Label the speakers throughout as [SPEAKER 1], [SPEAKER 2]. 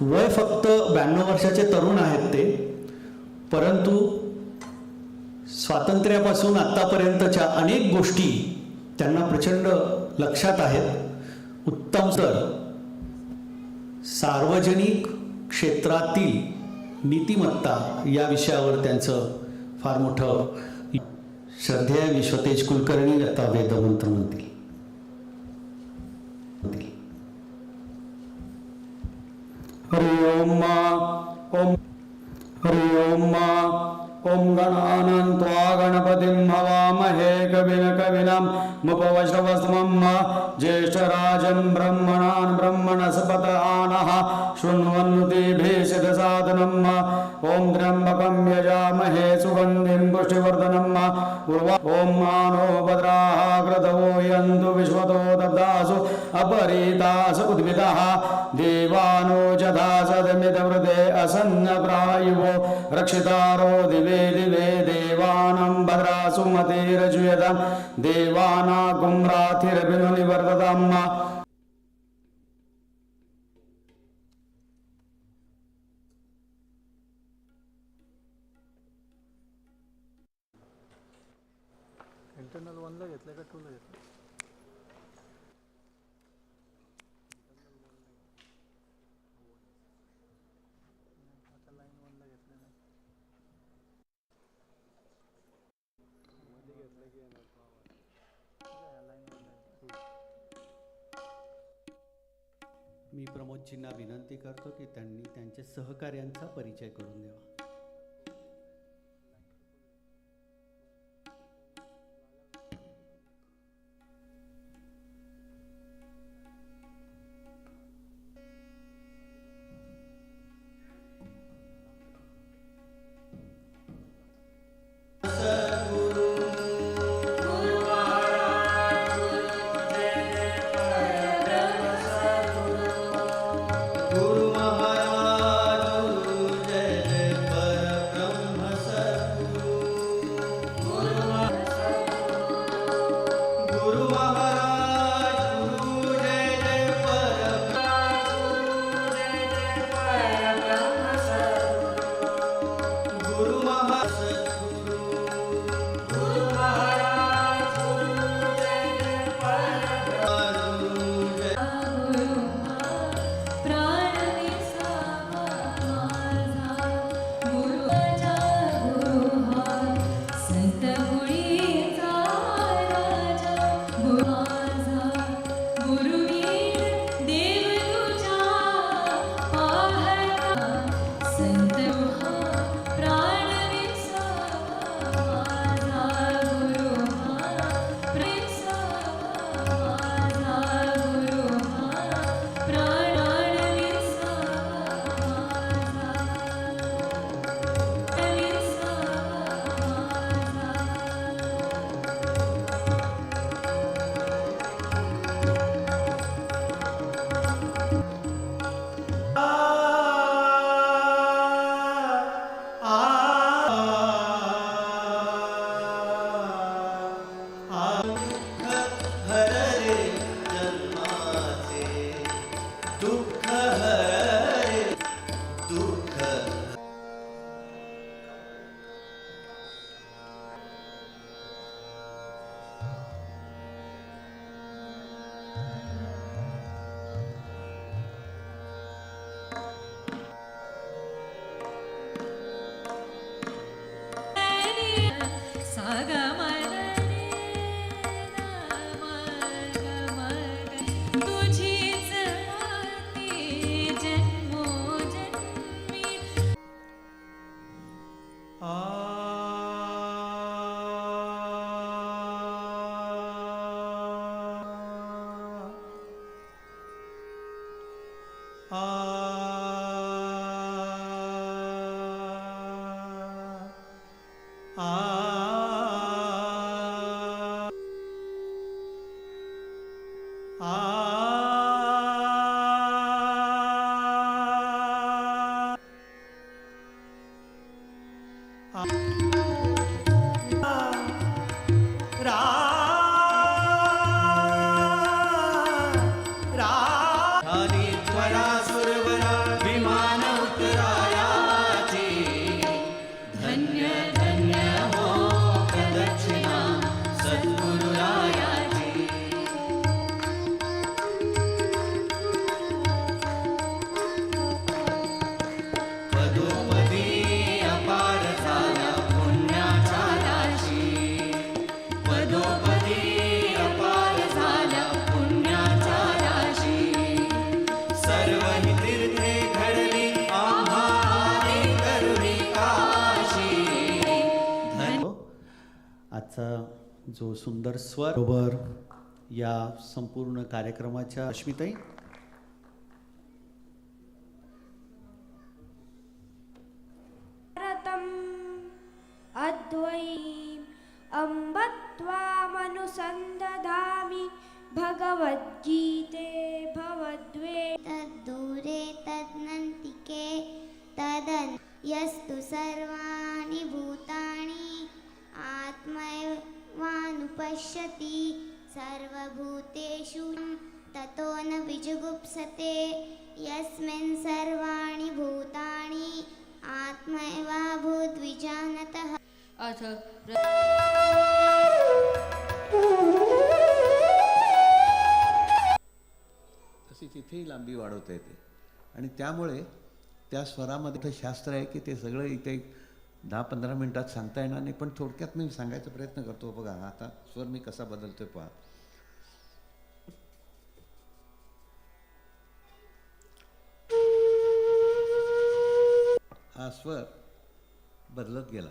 [SPEAKER 1] वय फक्त ब्याण्णव वर्षाचे तरुण आहेत ते. परंतु स्वातंत्र्यापासून आत्तापर्यंतच्या अनेक गोष्टी त्यांना प्रचंड लक्षात आहेत. उत्तम सर सार्वजनिक क्षेत्रातील नीतिमत्ता या विषयावर त्यांचं फार मोठं श्रद्धेय विश्वतेज कुलकर्णी आता वेदमंत्र म्हणतील.
[SPEAKER 2] हरि ओम ओम हरि ओम ॐ गणानं त्वा गणपतिं हवामहे कविन कविनं ज्येष्ठराजं ब्रह्मणान् ब्रह्मणस्पतआनः शृण्वन्नुतिभिः सिद्धसाधनम् ॐ त्र्यम्बकं यजामहे सुगन्धिं पुष्टिवर्धनम् उर्वा ॐ मानो भद्राः कृतवो यन्तु विश्वतो दब्दासु अपरीतासु उद्भिदः देवानो जधा सदमिदवृते असन्नप्रायुवो रक्षितारो दिवे दिवे देवानं भद्रासु मतिरजुयतां देवानागुं राथिरभिनुनिवर्तताम्
[SPEAKER 3] इंटरनल वनला घेतलं का टूला घेतलं
[SPEAKER 1] मी प्रमोदजींना विनंती करतो की त्यांनी त्यांच्या सहकार्यांचा परिचय करून द्यावा. Ah.
[SPEAKER 4] आजचा जो सुंदर स्वर बरोबर या संपूर्ण कार्यक्रमाच्या अश्मिताई.
[SPEAKER 5] भारतम् अद्वैम् अम्ब त्वामनुसन्दधामि भगवद्गीते भवद्वे.
[SPEAKER 6] तद्दूरे तद्नन्तिके तदन् यस्तु सर्वाणि भूतानि आत्मैवानुपश्यति सर्वभूतेषु ततो न विजुगुप्सते। यस्मिन् सर्वाणि भूतानि आत्मैवाभूद्विजानतः।
[SPEAKER 7] अथ
[SPEAKER 8] तशी तिथेही लांबी वाढवता येते. आणि त्यामुळे त्या स्वरामध्ये शास्त्र आहे की ते सगळं इथे एक दहा पंधरा मिनटात सांगता येणार नाही पण थोडक्यात मी सांगायचा प्रयत्न करतो. बघा आता स्वर मी कसा बदलतोय पहा. हा स्वर बदलत गेला.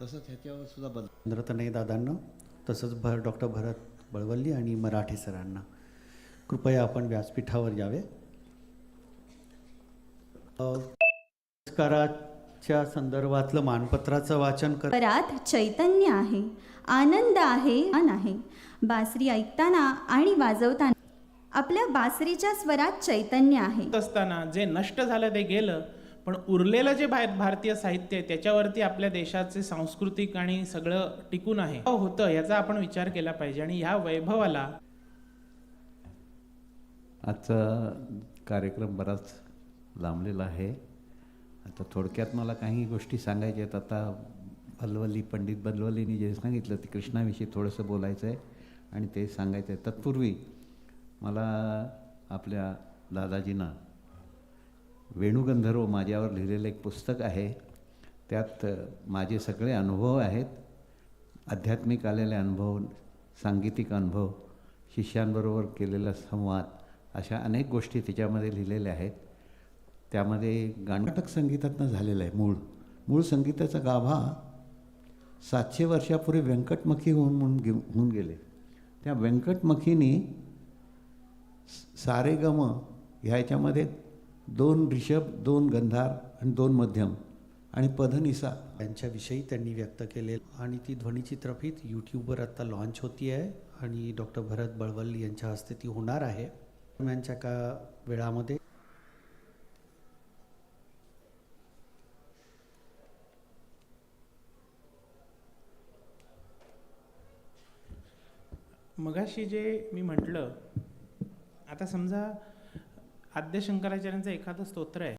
[SPEAKER 8] तसंच ह्याच्यावर सुद्धा बदल
[SPEAKER 4] नाही दादांना तसंच भर डॉक्टर भरत बळवल्ली आणि मराठे सरांना. कृपया आपण व्यासपीठावर यावे. नमस्कारात पुरस्काराच्या संदर्भातलं मानपत्राचं वाचन कर
[SPEAKER 9] स्वरात चैतन्य आहे आनंद आहे आन आहे. बासरी ऐकताना आणि वाजवताना आपल्या बासरीच्या स्वरात चैतन्य आहे.
[SPEAKER 10] असताना जे नष्ट झालं ते गेलं पण उरलेलं जे बाहेर भारतीय साहित्य आहे त्याच्यावरती आपल्या देशाचे सांस्कृतिक आणि सगळं टिकून आहे. हो, होतं याचा आपण विचार केला पाहिजे. आणि ह्या वैभवाला
[SPEAKER 8] आजचा कार्यक्रम बराच लांबलेला आहे. आता थोडक्यात मला काही गोष्टी सांगायच्या आहेत. आता बलवली पंडित बलवलीनी जे सांगितलं ते कृष्णाविषयी थोडंसं बोलायचं आहे आणि ते सांगायचं आहे तत्पूर्वी मला आपल्या दादाजींना वेणुगंधर्व माझ्यावर लिहिलेलं एक पुस्तक आहे. त्यात माझे सगळे अनुभव आहेत. आध्यात्मिक आलेले अनुभव सांगीतिक अनुभव शिष्यांबरोबर केलेला संवाद अशा अनेक गोष्टी त्याच्यामध्ये लिहिलेल्या आहेत. त्यामध्ये गाणटक संगीतातनं झालेलं आहे मूळ. मूळ संगीताचा गाभा सातशे वर्षापूर्वी व्यंकटमखी होऊन म्हणून घेऊन होऊन गेले. त्या व्यंकटमखीनी सारेगम ह्याच्यामध्ये दोन ऋषभ दोन गंधार आणि दोन मध्यम आणि पधनिसा.
[SPEAKER 4] यांच्याविषयी त्यांनी व्यक्त केले. आणि ती ध्वनिचित्रफित यूट्यूबवर आत्ता लॉन्च होती आहे आणि डॉक्टर भरत बळवल्ली यांच्या हस्ते ती होणार आहे. दरम्यानच्या का वेळामध्ये
[SPEAKER 10] मगाशी जे मी म्हटलं आता समजा आद्य शंकराचार्यांचं एखादं स्तोत्र आहे